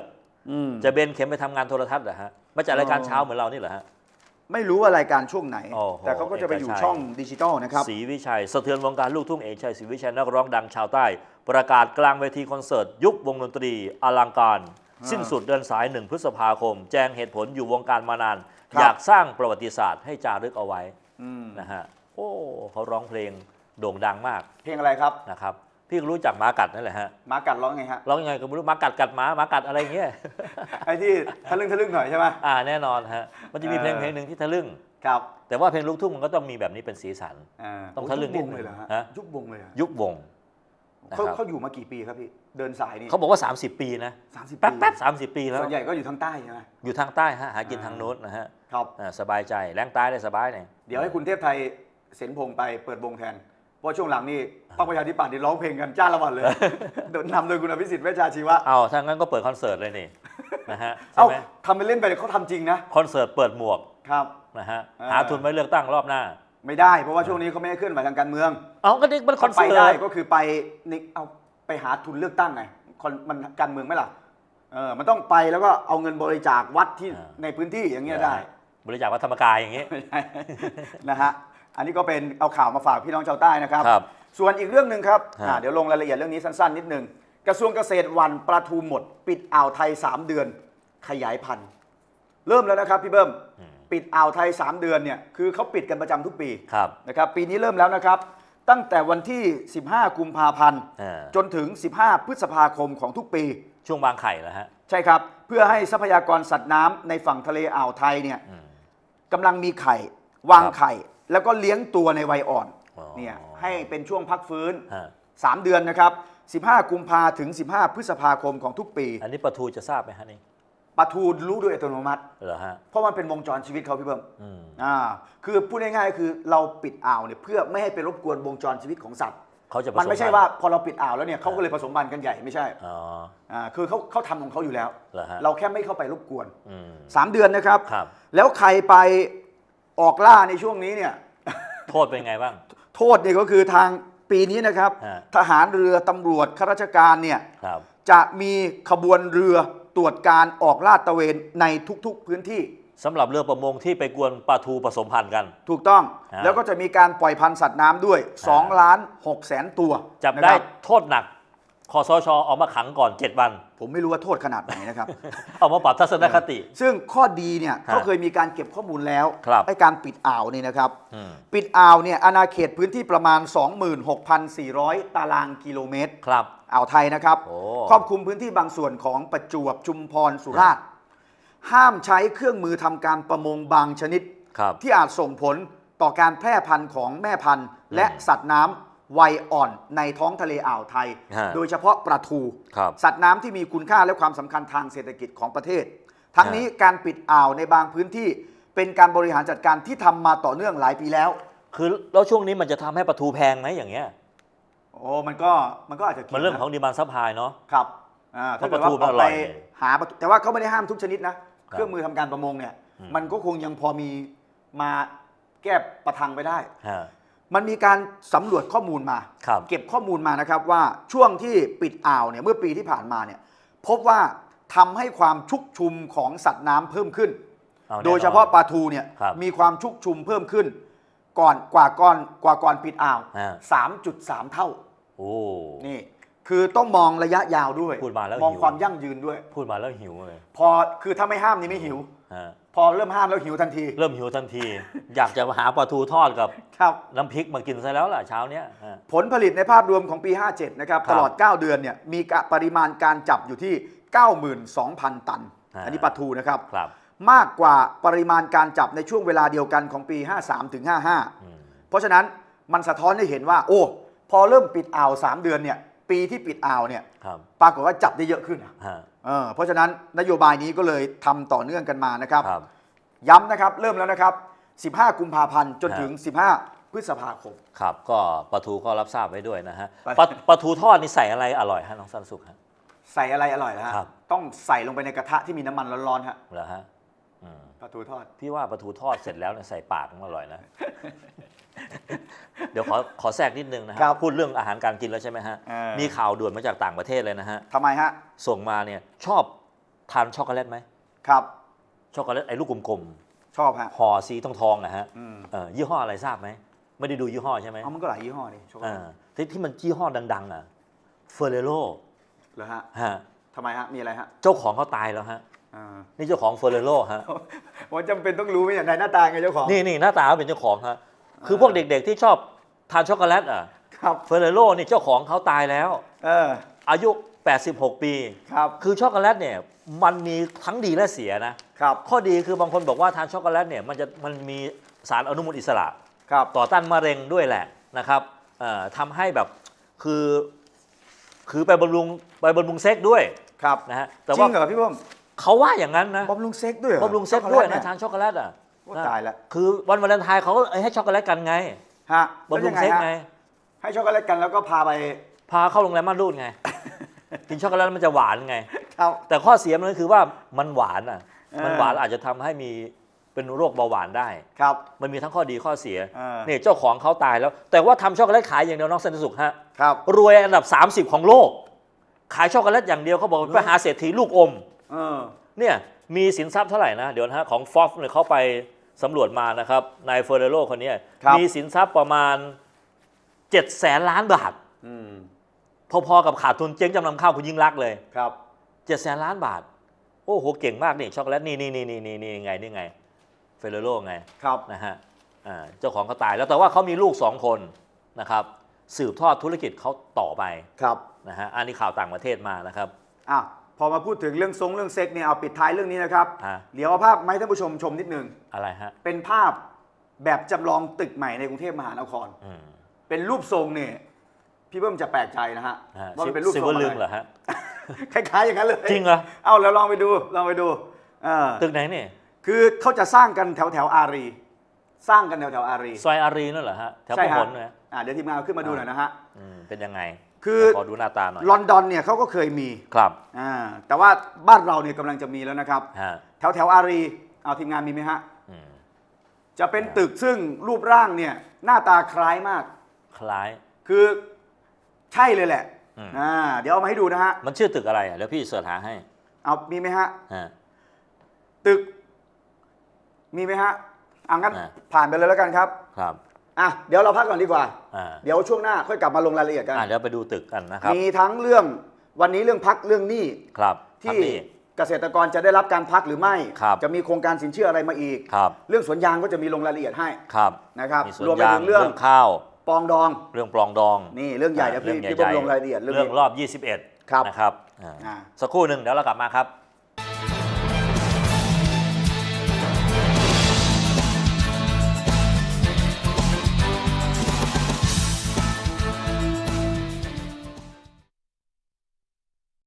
Speaker 1: อืม
Speaker 2: จะเบนเข็มไปทำงานโทรทัศน์เหรอฮะมาจัดรายการเช้าเหมือนเรานี่เหรอฮะ
Speaker 1: ไม่รู้ว่ารายการช่วงไหน
Speaker 2: โอ้โห
Speaker 1: แต่เขาก็จะไปอยู่
Speaker 2: เอกชัย
Speaker 1: ช่องดิจิตอลนะครับ
Speaker 2: ศรีวิชัยสะเทือนวงการลูกทุ่งเอกชัยศรีวิชัยนักร้องดังชาวใต้ ประกาศกลางเวทีคอนเสิร์ต ยุบวงดนตรีอลังการ
Speaker 1: อ่า
Speaker 2: สิ้นสุดเดินสายหนึ่งพฤษภาคม แจ้งเหตุผลอยู่วงการมานาน
Speaker 1: ครับ
Speaker 2: อยากสร้างประวัติศาสตร์ให้จารึกเอาไว้
Speaker 1: อืม
Speaker 2: นะฮะโอ้เขาร้องเพลงโด่งดังมาก
Speaker 1: เพลงอะไรครับ
Speaker 2: นะครับพี่ก็รู้จักหมากัดนั่นแหละฮะ
Speaker 1: หมากัดร้องไงฮะ
Speaker 2: ร้องยังไงก็ไม่รู้หมากัดกัดหมาหมากัดอะไรเงี้ย
Speaker 1: ไอ้ที่ทะลึ่งทะลึ่งหน่อยใช่ไหม
Speaker 2: อ่าแน่นอนฮะมันจะมีเพลง
Speaker 1: เออ
Speaker 2: เพลงหนึ่งที่ทะลึ่ง
Speaker 1: ครับ
Speaker 2: แต่ว่าเพลงลูกทุ่งมันก็ต้องมีแบบนี้เป็นสีสันาต้องทะลึ่งนิด
Speaker 1: ยุบว
Speaker 2: หนึ่ง
Speaker 1: เลยเหรอฮะ
Speaker 2: ฮะ
Speaker 1: ยุบวงเลยเหรอ
Speaker 2: ยุบวงนะ
Speaker 1: เขา
Speaker 2: ครับ
Speaker 1: เขาอยู่มากี่ปีครับพี่ เดินสายนี่
Speaker 2: เขาบอกว่า 30 ปีนะ
Speaker 1: สามสิบ
Speaker 2: แป๊บ
Speaker 1: ปี
Speaker 2: แป๊บสามสิบปีแล้ว
Speaker 1: ส่วนใหญ่ก็อยู่ทางใต้ใช่ไหม
Speaker 2: อยู่ทางใต้ฮะหากิน
Speaker 1: อ่า
Speaker 2: ทางโน้นนะฮะ
Speaker 1: ครับ
Speaker 2: อ่าสบายใจแรงใต้ได้สบายเนี่ย
Speaker 1: เดี๋ยวให้คุณเทพไทยเสนพงษ์ไปเปิดวงแทน เพราะช่วงหลังนี่พรรคประชาธิปัตย์นี่ร้องเพลงกันจ้าละวันเลยโดนนำโดยคุณอภิสิทธิ์เวชชาชีวะ
Speaker 2: เอาถ้างั้นก็เปิดคอนเสิร์ตเลยนี่นะฮะใช่
Speaker 1: เอ้า
Speaker 2: ไหม
Speaker 1: ทำไปเล่นไปเขาทำจริงนะ
Speaker 2: คอนเสิร์ตเปิดหมวก
Speaker 1: ครับ
Speaker 2: นะฮะ
Speaker 1: อ่า
Speaker 2: หาทุนไว้เลือกตั้งรอบหน้า
Speaker 1: ไม่ได้เพราะว่าช่วงนี้เขาไม่ให้เคลื่อนไหวทางการเมือง
Speaker 2: เอาก็นี่มันคอน
Speaker 1: ไป
Speaker 2: เสิร์
Speaker 1: ได้
Speaker 2: ต
Speaker 1: ก็คือไปนี่เอา ไปหาทุนเลือกตั้งไงคอนมันการเมืองไหมล่ะเออมันต้องไปแล้วก็เอาเงินบริจาควัดที่ในพื้นที่อย่างเงี้ยได้
Speaker 2: บริจาควัดธรรมกายอย่างงี้
Speaker 1: ไม่ใช่นะฮะ อันนี้ก็เป็นเอาข่าวมาฝากพี่น้องชาวใต้นะครับ
Speaker 2: ครับ
Speaker 1: ส่วนอีกเรื่องหนึ่งครับ
Speaker 2: ฮะ
Speaker 1: อ่าเดี๋ยวลงรายละเอียดเรื่องนี้สั้นๆ นิดนึง กระทรวงเกษตรหวันปลาทูหมด ปิดอ่าวไทย 3 เดือน ขยายพันธุ์ เริ่มแล้วนะครับพี่เบิ้ม ปิดอ่าวไทย 3 เดือนเนี่ย คือเขาปิดกันประจำทุกปี
Speaker 2: ครับ
Speaker 1: นะครับ ปีนี้เริ่มแล้วนะครับ ตั้งแต่วันที่ 15 กุมภาพันธ์
Speaker 2: เออ
Speaker 1: จนถึง 15 พฤษภาคมของทุกปี
Speaker 2: ช่วงวางไข่แล้วฮะ
Speaker 1: ใช่ครับ เพื่อให้ทรัพยากรสัตว์น้ำในฝั่งทะเลอ่าวไทยเนี่ย
Speaker 2: อืม
Speaker 1: กำลังมีไข่ วาง
Speaker 2: ครับ
Speaker 1: ไข่ แล้วก็เลี้ยงตัวในวัยอ่อน
Speaker 2: อ๋อ
Speaker 1: เนี่ยให้เป็นช่วงพักฟื้น
Speaker 2: ฮะ
Speaker 1: 3 เดือนนะครับ 15 กุมภาถึง 15 พฤษภาคมของทุกปี
Speaker 2: อันนี้ปลาทูจะทราบไหมฮะนี่
Speaker 1: ปลาทูรู้โดยอัตโนมัติ
Speaker 2: เหรอฮะ
Speaker 1: เพราะมันเป็นวงจรชีวิตเขาพี่เบิ้ม
Speaker 2: อืม
Speaker 1: อ่าคือพูดง่ายๆคือเราปิดอ่าวเนี่ยเพื่อไม่ให้ไปรบกวนวงจรชีวิตของสัตว์
Speaker 2: เขาจะผส
Speaker 1: มันไม่ใช่
Speaker 2: พัธุ์
Speaker 1: ว่าพอเราปิดอ่าวแล้วเนี่ยเขาก็เลยผสมพันธุ์กันใหญ่ไม่ใช่
Speaker 2: อ๋อ
Speaker 1: อ่าคือเขาเขาทำของเขาอยู่แล้ว
Speaker 2: เหรอฮะ
Speaker 1: เราแค่ไม่เข้าไปรบกวน
Speaker 2: อืม
Speaker 1: 3 เดือนนะครับ
Speaker 2: ครับ
Speaker 1: แล้วใครไปออกล่าในช่วงนี้เนี่ย
Speaker 2: โทษเป็นไงบ้าง
Speaker 1: โทษเนี่ยก็คือทางปีนี้นะครับ
Speaker 2: ฮะ
Speaker 1: ทหารเรือตำรวจข้าราชการเนี่ย
Speaker 2: ครับ
Speaker 1: จะมีขบวนเรือ ตรวจการออกลาดตระเวนในทุกๆพื้นที่
Speaker 2: สำหรับเรือประมงที่ไปกวนปลาทูผสมพันธุ์กัน
Speaker 1: ถูกต้อง
Speaker 2: ฮะ
Speaker 1: แล้วก็จะมีการปล่อยพันธุ์สัตว์น้ำด้วย2ล้าน6แสนตัว
Speaker 2: จับ
Speaker 1: นะ
Speaker 2: ได้
Speaker 1: ครับ
Speaker 2: โทษหนักคอสชออกมาขังก่อน 7 วัน
Speaker 1: ผมไม่รู้ว่าโทษขนาดไหนนะครับ
Speaker 2: เอามาปรับทัศนคติ
Speaker 1: ซึ่งข้อดีเนี่ย
Speaker 2: ฮะ
Speaker 1: เขาเคยมีการเก็บข้อมูลแล้ว
Speaker 2: ครับ
Speaker 1: ให้การปิดอ่าวนี่นะครับ
Speaker 2: อืม
Speaker 1: ปิดอ่าวเนี่ยอาณาเขตพื้นที่ประมาณ 26,400 ตารางกิโลเมตร
Speaker 2: ครับ
Speaker 1: อ่าวไทยนะครับ
Speaker 2: โอ้
Speaker 1: ครอบคลุมพื้นที่บางส่วนของประจวบชุมพรสุราษฎร์ห้ามใช้เครื่องมือทำการประมงบางชนิด
Speaker 2: ครับ
Speaker 1: ที่อาจส่งผลต่อการแพร่พันธุ์ของแม่พันธุ์ และสัตว์น้ำ วัยอ่อนในท้องทะเลอ่าวไทย
Speaker 2: ฮะ
Speaker 1: โดยเฉพาะปลาทู
Speaker 2: ครับ
Speaker 1: สัตว์น้ำที่มีคุณค่าและความสำคัญทางเศรษฐกิจของประเทศ ทั้งนี้การปิดอ่าวในบางพื้นที่ เป็นการบริหารจัดการที่ทำมาต่อเนื่องหลายปีแล้ว
Speaker 2: คือแล้วช่วงนี้มันจะทำให้ปลาทูแพงไหมอย่างเงี้ย
Speaker 1: โอ้มันก็มันก็อาจจะกี่ยว
Speaker 2: มันเรื่องของะดีมานซัพพลายเนาะ
Speaker 1: ครับอ่าถ้า
Speaker 2: เพราะ
Speaker 1: เกิดว่า
Speaker 2: ปลาทู
Speaker 1: อ
Speaker 2: มัน
Speaker 1: อก
Speaker 2: อร่
Speaker 1: ไป
Speaker 2: อย
Speaker 1: หาปลาทูแต่ว่าเขาไม่ได้ห้ามทุกชนิดนะ
Speaker 2: ครับ
Speaker 1: เครื่องมือทำการประมงเนี่ย
Speaker 2: อืม
Speaker 1: มันก็คงยังพอมีมาแก้ประทังไปได้
Speaker 2: ฮะ
Speaker 1: มันมีการสำรวจข้อมูลมา
Speaker 2: ครับ
Speaker 1: เก็บข้อมูลมานะครับว่าช่วงที่ปิดอ่าวเนี่ยเมื่อปีที่ผ่านมาเนี่ยพบว่าทำให้ความชุกชุมของสัตว์น้ำเพิ่มขึ้น
Speaker 2: อแน่นอน
Speaker 1: โดยเฉพาะปลาทูเนี่ย
Speaker 2: ครับ
Speaker 1: มีความชุกชุมเพิ่มขึ้น ก่อนกว่าก่อนกว่าก่อนปิดอ่าว
Speaker 2: ฮะ
Speaker 1: 3.3 เท่า
Speaker 2: โอ้
Speaker 1: นี่ คือต้องมองระยะยาวด้วย
Speaker 2: พูดมาแล้ว
Speaker 1: มอง
Speaker 2: หิว
Speaker 1: ความยั่งยืนด้วย
Speaker 2: พูดมาแล้วหิวเลย
Speaker 1: พอคือถ้าไม่ห้ามนี่ไม่หิว
Speaker 2: ฮะ
Speaker 1: พอเริ่มห้ามแล้วหิวทันที
Speaker 2: เริ่มหิวทันที อยากจะหาปลาทูทอดกับ
Speaker 1: ครับ
Speaker 2: น้ำพริกมากินซะแล้วล่ะเช้าเนี้ยฮะ
Speaker 1: ผลผลิตในภาพรวมของปี 57 นะครับ
Speaker 2: ครับ
Speaker 1: ตลอด 9 เดือนเนี่ยมีกะปริมาณการจับอยู่ที่ 92,000 ตัน
Speaker 2: อ่า
Speaker 1: อันนี้ปลาทูนะครับ
Speaker 2: ครับ
Speaker 1: มากกว่าปริมาณการจับในช่วงเวลาเดียวกันของปี 53ถึง
Speaker 2: อืม
Speaker 1: 55 เพราะฉะนั้นมันสะท้อนให้เห็นว่า โอ้ พอเริ่มปิดอ่าว 3 เดือนเนี่ย ปีที่ปิดอ่าวเนี่ย
Speaker 2: ครับ
Speaker 1: ปรากฏว่าจับได้เยอะขึ้นอะ
Speaker 2: ฮะ
Speaker 1: เออเพราะฉะนั้นนโยบายนี้ก็เลยทำต่อเนื่องกันมานะครับ
Speaker 2: ครับ
Speaker 1: ย้ำนะครับเริ่มแล้วนะครับ 15 กุมภาพันธ์จนถึง 15 พฤษภาคม
Speaker 2: ครับก็ปลาทูก็รับทราบไว้ด้วยนะฮะ
Speaker 1: ปลา
Speaker 2: ปลาปลาทูทอดนี่ใส่อะไรอร่อยฮะน้องสันสุขฮะ
Speaker 1: ใส่อะไรอร่อยนะฮะ
Speaker 2: ครับ
Speaker 1: ต้องใส่ลงไปในกระทะที่มีน้ำมันร้อนๆฮะ
Speaker 2: เหรอฮะอืม
Speaker 1: ปลาทูทอด
Speaker 2: พี่ว่าปลาทูทอดเสร็จแล้วเนี่ยใส่ปากมันอร่อยนะ เดี๋ยวขอขอแทรกนิดนึงนะฮะ
Speaker 1: ครับ
Speaker 2: พูดเรื่องอาหารการกินแล้วใช่ไหมฮะ
Speaker 1: เออ
Speaker 2: มีข่าวด่วนมาจากต่างประเทศเลยนะฮะ
Speaker 1: ทำไมฮะ
Speaker 2: ส่งมาเนี่ยชอบทานช็อกโกแลตไหม
Speaker 1: ครับ
Speaker 2: ช็อกโกแลตไอ้ลูกกลม
Speaker 1: ชอบฮะ
Speaker 2: ๆห่อสีทองทองๆนะฮะ
Speaker 1: อืม
Speaker 2: เออยี่ห้ออะไรทราบไหม ไม่ได้ดูยี่ห้อใช่ไหม
Speaker 1: เอามันก็หลายยี่ห้อนี่ช็อกโก
Speaker 2: เอ
Speaker 1: แลต
Speaker 2: อที่ที่มันยี่ห้อดัง ๆ อะเฟอร์เรโร
Speaker 1: เหรอฮะ
Speaker 2: ฮะ
Speaker 1: ทำไมฮะ มีอะไรฮะ
Speaker 2: เจ้าของเขาตายแล้วฮะ
Speaker 1: อ่า
Speaker 2: นี่เจ้าของเฟอร์เรโรฮะ
Speaker 1: ว่าจำเป็นต้องรู้ไหมอย่างไรหน้าตาไงเจ้าของ
Speaker 2: นี่นี่หน้าตาเขาเป็นเจ้าของฮะ คือพวกเด็กๆที่ชอบ ทานช็อกโกแลตอะ
Speaker 1: ครับ
Speaker 2: เฟอร์เรโรนี่เจ้าของเขาตายแล้ว
Speaker 1: เออ
Speaker 2: อายุ 86 ปี
Speaker 1: ครับ
Speaker 2: คือช็อกโกแลตเนี่ยมันมีทั้งดีและเสียนะ
Speaker 1: ครับ
Speaker 2: ข้อดีคือบางคนบอกว่าทานช็อกโกแลตเนี่ยมันจะมันมีสารอนุมูลอิสระ
Speaker 1: ครับ
Speaker 2: ต่อต้านมะเร็งด้วยแหละนะครับเอ่อทำให้แบบคือคือไปบำรุงไปบำรุงเซ็กด้วย
Speaker 1: ครับ
Speaker 2: นะฮะ แต่
Speaker 1: จริ
Speaker 2: ว่าง
Speaker 1: เหรอพี่เพิ่ม
Speaker 2: เขาว่าอย่างนั้นนะ
Speaker 1: บำรุงเซ็กด้วยเหรอบำ
Speaker 2: รุงเซ็กด้วยนะ
Speaker 1: ช็
Speaker 2: ทา
Speaker 1: อก
Speaker 2: นช็อกโกแลตอะ
Speaker 1: โคแลตเนี่ยโอ้ตายแล้ว
Speaker 2: คือวันวาเลนไทน์เขาก็ให้ช็อกโกแลตกันไง
Speaker 1: ฮะ
Speaker 2: บำรุงเซ็กไง
Speaker 1: ให้ช็อกโกแลตกันแล้วก็พาไป
Speaker 2: พาเข้าโรงแรมม่านรูดไง กินช็อกโกแลตแล้วมันจะหวานไง
Speaker 1: ครับ
Speaker 2: แต่ข้อเสียมันก็คือว่ามันหวานอะ
Speaker 1: เออ
Speaker 2: มันหวานอาจจะทำให้มีเป็นโรคเบาหวานได้
Speaker 1: ครับ
Speaker 2: มันมีทั้งข้อดีข้อเสีย
Speaker 1: เออ
Speaker 2: นี่เจ้าของเขาตายแล้ว แต่ว่าทำช็อกโกแลตขายอย่างเดียวน้องสันติสุขฮะ
Speaker 1: ครับ
Speaker 2: รวยอันดับ 30 ของโลก ขายช็อกโกแลตอย่างเดียวเขาบอกว่าไปหาเศรษฐีลูกอม
Speaker 1: เออ
Speaker 2: เนี่ยมีสินทรัพย์เท่าไหร่นะ เดี๋ยวนะฮะของฟอฟเนี่ยเขาไป สำรวจมานะครับนายเฟอร์เรโรคนเนี้ย
Speaker 1: ครับ
Speaker 2: มีสินทรัพย์ประมาณ7แสนล้านบาท
Speaker 1: อืม
Speaker 2: พอๆกับขาดทุนเจ๊งจำนำข้าวคุณยิ่งรักษณ์เลย
Speaker 1: ครับ
Speaker 2: 7แสนล้านบาท โอ้โห เก่งมากนี่ช็อกโกแลตนี่นี่นี่นี่นี่นี่ไงนี่ไงเฟอร์เรโรไง
Speaker 1: ครับ
Speaker 2: นะฮะอ่าเจ้าของเขาตายแล้วแต่ว่าเขามีลูกสองคนนะครับสืบทอดธุรกิจเขาต่อไป
Speaker 1: ครับ
Speaker 2: นะฮะอันนี้ข่าวต่างประเทศมานะครับ
Speaker 1: อะ พอมาพูดถึงเรื่องทรงเรื่องเซ็กเนี่ยเอาปิดท้ายเรื่องนี้นะครับ
Speaker 2: ฮะ
Speaker 1: เดี๋ยวเอาภาพมาให้ท่านผู้ชมชมนิดนึง
Speaker 2: อะไรฮะ
Speaker 1: เป็นภาพแบบจำลองตึกใหม่ในกรุงเทพมหานคร
Speaker 2: อืม
Speaker 1: เป็นรูปทรงเนี่ยพี่เบิ้มจะแปลกใจนะฮะ
Speaker 2: ฮะ
Speaker 1: ว่ามันเป็นรูป
Speaker 2: ซิ
Speaker 1: ท
Speaker 2: ล
Speaker 1: รง
Speaker 2: เวอร์ลึง
Speaker 1: อะ
Speaker 2: เหร
Speaker 1: ไร
Speaker 2: อฮะ
Speaker 1: คล้ายๆอย่างนั้นเลย
Speaker 2: จริงเหรอ
Speaker 1: เอาแล้วลองไปดูลองไปดูเออ
Speaker 2: ตึกไหนนี่
Speaker 1: คือเขาจะสร้างกันแถวแถวๆอารี สร้างกันแถวแถวๆอารี
Speaker 2: ซอยอารีนั่นเหรอฮะแถวพ
Speaker 1: ใช่
Speaker 2: ห
Speaker 1: ฮะ
Speaker 2: ลนะ
Speaker 1: อ่าเดี๋ยวทีมงานเอาขึ้นมาดูหน่อยนะฮะ
Speaker 2: อืมเป็นยังไง
Speaker 1: คือ
Speaker 2: ขอดูหน้าตาหน่อย
Speaker 1: ลอนดอนเนี่ยเขาก็เคยมี
Speaker 2: ครับ
Speaker 1: อ่าแต่ว่าบ้านเราเนี่ยกำลังจะมีแล้วนะครับ
Speaker 2: ฮะ
Speaker 1: แถวแถวๆอารีเอาทีมงานมีไหมฮะ
Speaker 2: อืม
Speaker 1: จะเป็นตึกซึ่งรูปร่างเนี่ยหน้าตาคล้ายมาก
Speaker 2: คล้าย
Speaker 1: คือใช่เลยแหละ
Speaker 2: อืม
Speaker 1: อ่าเดี๋ยวเอามาให้ดูนะฮะ
Speaker 2: มันชื่อตึกอะไรอะเดี๋ยวพี่เสิร์ชหาให้
Speaker 1: เอามีไหมฮะ
Speaker 2: ฮะ
Speaker 1: ตึก มีไหมฮะอ่างั้น
Speaker 2: อ่า
Speaker 1: ผ่านไปเลยแล้วกันครับ
Speaker 2: ครับ
Speaker 1: อะเดี๋ยวเราพักก่อนดีกว่า
Speaker 2: อ่า
Speaker 1: เดี๋ยวช่วงหน้าค่อยกลับมาลงรายละเอียดกัน
Speaker 2: อ่าเดี๋ยวไปดูตึกกันนะครับ
Speaker 1: มีทั้งเรื่องวันนี้เรื่องพักเรื่องหนี้
Speaker 2: ครับ
Speaker 1: ที่
Speaker 2: ทำนี่
Speaker 1: เกษตรกรจะได้รับการพักหรือไม่
Speaker 2: ครับ
Speaker 1: จะมีโครงการสินเชื่ออะไรมาอีก
Speaker 2: ครับ
Speaker 1: เรื่องสวนยางก็จะมีลงรายละเอียดให้
Speaker 2: ครับ
Speaker 1: นะครับ
Speaker 2: มีสวน
Speaker 1: รวมไป
Speaker 2: ยาง
Speaker 1: ถึงเรื่อง
Speaker 2: เรื่องข้าว
Speaker 1: ปองดอง
Speaker 2: เรื่องปลองดอง
Speaker 1: นี่เรื่องใหญ่เดี๋ยวพี่
Speaker 2: เรื่อง
Speaker 1: พี่
Speaker 2: ใหญ่
Speaker 1: เบิ้มลงรายละเอียดเรื่อง
Speaker 2: เรื่อง
Speaker 1: นี้
Speaker 2: รอบ 21
Speaker 1: ครับ
Speaker 2: นะครับอ่า
Speaker 1: อ่า
Speaker 2: สักครู่หนึ่งเดี๋ยวเรากลับมาครับ